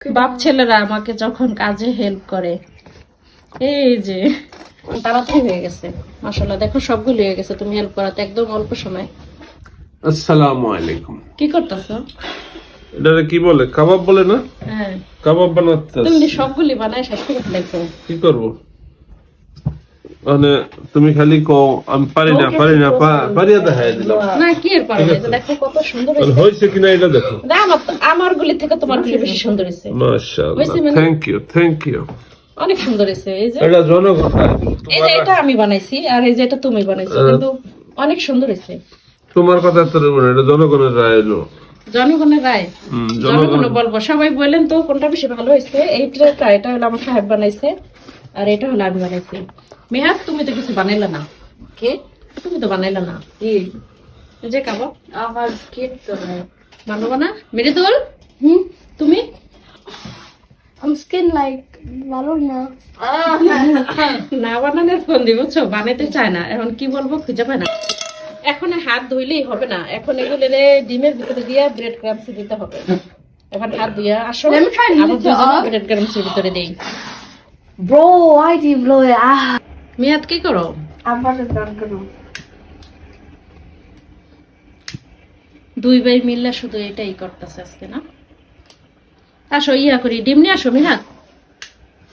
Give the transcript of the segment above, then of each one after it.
বাপ ছেলেরা আমাকে যখন কাজে হেল্প করে। এই যে তাড়াতাড়ি হয়ে গেছে। মাসাল্লাহ দেখো সবগুলো হয়ে গেছে। তুমি হেল্প করাতে একদম অল্প সময়। আসসালামু আলাইকুম। কি করতেছো? এটা কি বলে? কাবাব বলে না? হ্যাঁ। কাবাব বানাতে তুমি সবগুলি বানাই শেষ করে ফেলেছো। কি করব? মানে তুমি খালি কও আমি পারি না পারি না পারিয়া দেখাই দিলাম। না কি এর পারো? দেখো কত সুন্দর হয়েছে। হয়েছে কিনা এটা দেখো। না, আমার গুলি থেকে তোমার গুলি বেশি সুন্দর হয়েছে। মাশাআল্লাহ? থ্যাংক ইউ থ্যাংক ইউ অনেক সুন্দর হয়েছে এই যে এটা জনগণ এই যে এটা আমি বানাইছি আর এই যে এটা তুমি বানাইছো কিন্তু অনেক সুন্দর হয়েছে। তোমার কথা তো না, এটা জনগণের রায় এলো জনগণের রায়। জনগণ বলব। সবাই বললেন তো কোনটা বেশি ভালো হয়েছে। এইটা এটা হলো আমার সাহেব বানাইছে। আর এটা হলো আমি বানাইছি। মেহাত তুমি তো কিছু বানাইলে না। কে? তুমি তো বানাইলে না। কি? যে কাবো আমার তো বানাবো না? মৃদুল হুম? তুমি? I'm skin like Valona. না। বানানোর ফোন দিব বুঝছ? চায় না। এখন কি বলব খুঁজে পায় না। এখন হাত ধুইলেই হবে না। এখন এগুলো ডিমের ভিতরে দিয়ে ব্রেড ক্রামস দিতে হবে। এখন হাত ধুইয়া আসো। আমার. ব্রেড ক্রামস ভিতরে দেই। Bro, why do you blow মেয়াদ কি করো? I'm about to দুই ভাই মিললে শুধু এটাই করতেছে আজকে না? আসো ইয়া করি ডিম নিয়ে আসো মিহাত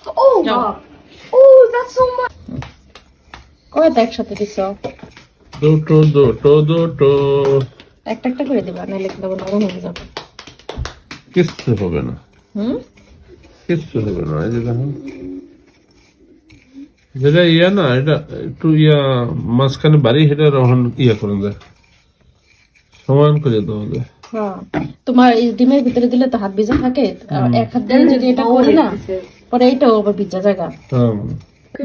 Oh, No. wow. Oh, that's কয়টা একসাথে দিছ? দুটো দুটো দুটো। একটা একটা করে দিবা নাহলে কিন্তু নরম হয়ে যাবে। কিচ্ছু হবে না। হুম? কিচ্ছু হবে না এই যে দেখো। যেটা ইয়া না এটা একটু ইয়া মাঝখানে বাড়ি সেটা রহন ইয়া করে দেয় সমান করে দেওয়া যায় হ্যাঁ। তোমার এই ডিমের ভিতরে দিলে তো হাত ভিজা থাকে এক হাত দিয়ে যদি এটা করি না পরে এইটাও আবার ভিজা জায়গা। হ্যাঁ।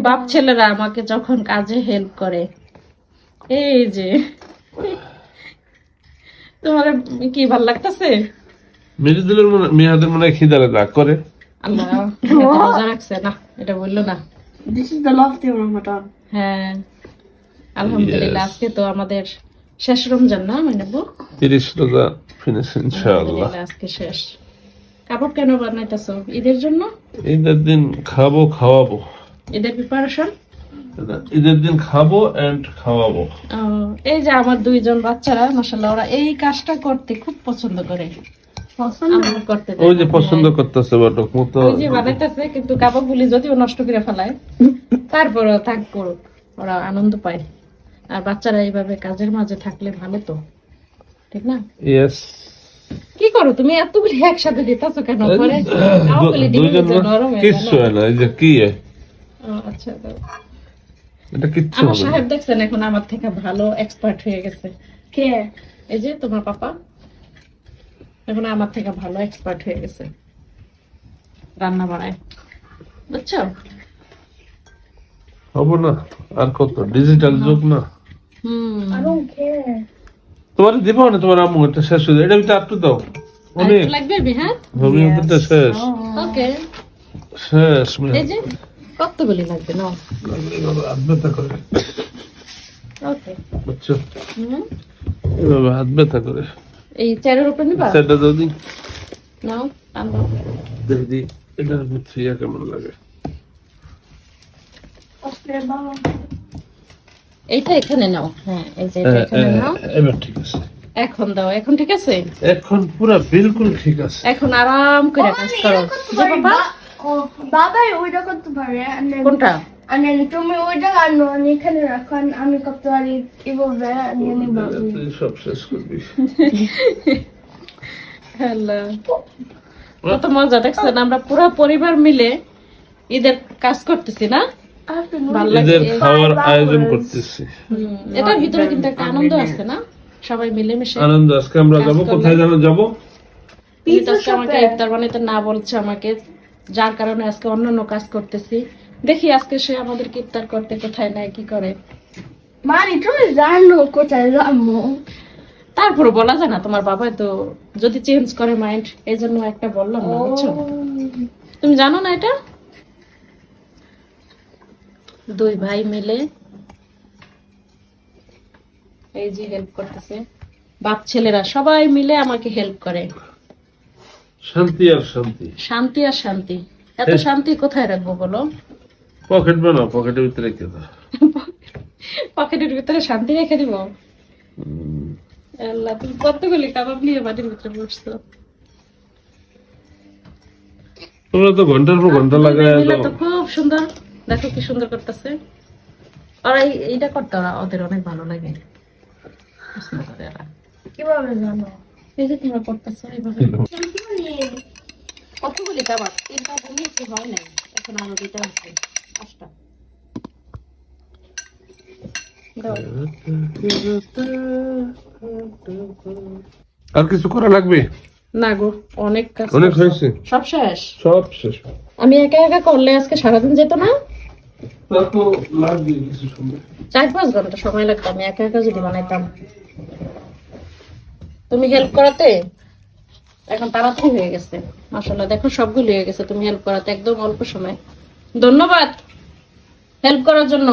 বাপ ছেলেরা আমাকে যখন কাজে হেল্প করে এই যে। তোমার কি ভালো লাগতেছে? মেয়েদের মনে মেয়েদের মনে হয় খিদালে রাগ করে। আল্লাহ রোজা রাখছে না এটা বলল না। This is the last day of Ramadan. হ্যাঁ আলহামদুলিল্লাহ আজকে তো আমাদের শেষ রমজান না মানে বউ? তিরিশ রোজা ফিনিশ ইনশাআল্লাহ। আজকে শেষ। কাপড় কেন বানাইতেছো? ঈদের জন্য? ঈদের দিন খাব খাওয়াবো। ঈদের প্রিপারেশন ঈদের দিন খাব এন্ড খাওয়াবো। এই যে আমার দুইজন বাচ্চারা মাসাল্লাহ ওরা এই কাজটা করতে খুব পছন্দ করে। ওই যে পছন্দ করতেছে বাটক মতো ওই যে বানাইতেছে কিন্তু কাপড় গুলি যদিও নষ্ট করে ফেলায় তারপরও থাক করুক ওরা আনন্দ পায়। আর বাচ্চারা এইভাবে কাজের মাঝে থাকলে ভালো তো ঠিক না? ইয়েস কি করো তুমি? এতগুলি একসাথে দিতেছো কেন? ডিমের দুইজন কিচ্ছু হয় না এই যে কি আচ্ছা এটা কিচ্ছু আমার সাহেব দেখছেন এখন আমার থেকে ভালো এক্সপার্ট হয়ে গেছে। কে? এই যে তোমার পাপা। এখন আমার থেকে ভালো এক্সপার্ট হয়ে গেছে। রান্না বাড়ায়। বুঝছ? হব না আর কত? ডিজিটাল যুগ না. তোমার দিব না তোমার আম্মু এটা শেষ হয়ে যায়। এটা ভিতরে আটটু দাও। অনেক লাগবে হোমিওপ্যাথিটা শেষ। ওকে শেষ এই যে কতগুলি লাগবে নাও। হাত ব্যথা করে। ওকে বুঝছ? এভাবে হাত ব্যথা করে। এই চেয়ারের উপর নিবা? সেটা যদি নাও আনো দেখি এটার ভিতরে ইয়া কেমন লাগে? এইটা এখানে নাও হ্যাঁ এই যে এটা এখানে নাও। এবার ঠিক আছে। এখন দাও এখন ঠিক আছে? এখন পুরা বিলকুল ঠিক আছে। এখন আরাম করে কাজ করো। যে বাবা ওইটা করতে পারে কোনটা? And then তুমি ওইটা আনো আমি এখানে রাখো আমি করতে পারি এভাবে তুই সব শেষ করবি। হ্যালো। কত মজা দেখছেন? আমরা পুরো পরিবার মিলে ঈদের কাজ করতেছি না? লাগে খাওয়ার আয়োজন করতেছি। এটার ভিতরে কিন্তু একটা আনন্দ আছে না? সবাই মিলেমিশে আনন্দ আজকে আমরা যাব? কোথায় যেন যাব? আমাকে ইফতার বানাইতে না বলছে আমাকে যার কারণে আজকে অন্যান্য কাজ করতেছি। দেখি আজকে সে আমাদের ইফতার করতে কোথায় নেয় কি করে। মানে তুমি জানো কোথায় যাব। তারপরে বলা যায় না তোমার বাবা তো যদি চেঞ্জ করে মাইন্ড এই জন্য একটা বললাম না বুঝছ? তুমি জানো না এটা? দুই ভাই মিলে এই যে হেল্প করতেছে। বাপ ছেলেরা সবাই মিলে আমাকে হেল্প করে। শান্তি আর শান্তি। শান্তি আর শান্তি। এত শান্তি কোথায় রাখব বলো? পকেট বানাও পকেটের ভিতরে রেখে দাও। পকেটের ভিতরে শান্তি রেখে দিব? আল্লাহ তুমি কতগুলি কাবাব নিয়ে বাড়ির ভিতরে বসছো? তোমরা তো ঘণ্টার পর ঘণ্টা লাগায় তো খুব সুন্দর। দেখো কি সুন্দর করতেছে। আর এই এইটা করতে ওরা ওদের অনেক ভালো লাগে। কীভাবে জানো? এই যে তোমরা করতেছো এইভাবে। কতগুলি কাবাব? তিনটা বানিয়েছি হয় নাই? এখন আরও দুইটা আছে। আর কিছু করা লাগবে? না গো অনেক কাজ অনেক হয়েছে? সব শেষ। সব শেষ। আমি একা একা করলে আজকে সারাদিন যেত না? চার পাঁচ ঘণ্টা সময় লাগতো আমি একা একা যদি বানাইতাম। তুমি হেল্প করাতে? এখন তাড়াতাড়ি হয়ে গেছে। মাসাল্লাহ দেখো সবগুলো হয়ে গেছে তুমি হেল্প করাতে একদম অল্প সময়। ধন্যবাদ। হেল্প করার জন্য।